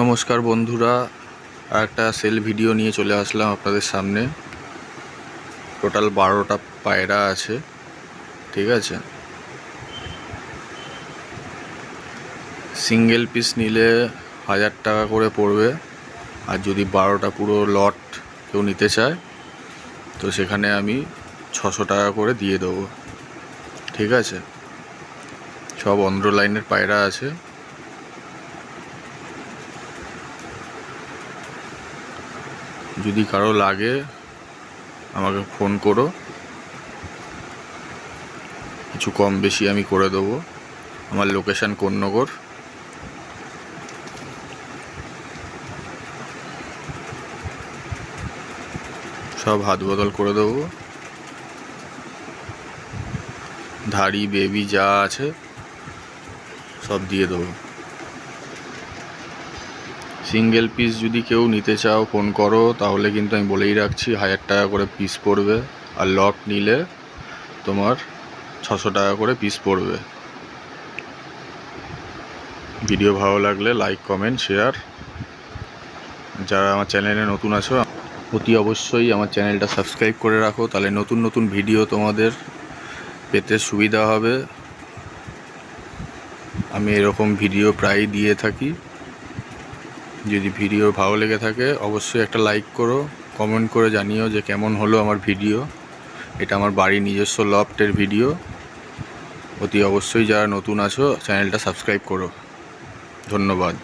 নমস্কার বন্ধুরা আর একটা সেল ভিডিও নিয়ে চলে আসলাম আপনাদের সামনে। টোটাল বারোটা পায়রা আছে, ঠিক আছে? সিঙ্গেল পিস নিলে হাজার টাকা করে পড়বে, আর যদি বারোটা পুরো লট কেউ নিতে চায়, তো সেখানে আমি ছশো টাকা করে দিয়ে দেবো, ঠিক আছে? সব অন্ধ্র লাইনের পায়রা আছে। যদি কারও লাগে, আমাকে ফোন করো। কিছু কম বেশি আমি করে দেবো। আমার লোকেশান কোন্নগর। সব হাত বদল করে দেবো। ধাড়ি, বেবি যা আছে, সব দিয়ে দেবো। সিঙ্গেল পিস যদি কেউ নিতে চাও ফোন করো, তাহলে কিন্তু আমি বলেই রাখছি, হাজার টাকা করে পিস পড়বে। আর লট নিলে তোমার ছশো টাকা করে পিস পড়বে। ভিডিও ভালো লাগলে লাইক কমেন্ট শেয়ার যারা আমার চ্যানেলে নতুন আছো, অতি অবশ্যই আমার চ্যানেলটা সাবস্ক্রাইব করে রাখো। তাহলে নতুন নতুন ভিডিও তোমাদের পেতে সুবিধা হবে। আমি এরকম ভিডিও প্রায়ই দিয়ে থাকি। যদি ভিডিও ভালো লেগে থাকে, অবশ্যই একটা লাইক করো কমেন্ট করে জানিও যে কেমন হলো আমার ভিডিও এটা আমার বাড়ির নিজস্ব লফটের ভিডিও অতি অবশ্যই যারা নতুন আছো চ্যানেলটা সাবস্ক্রাইব করো। ধন্যবাদ।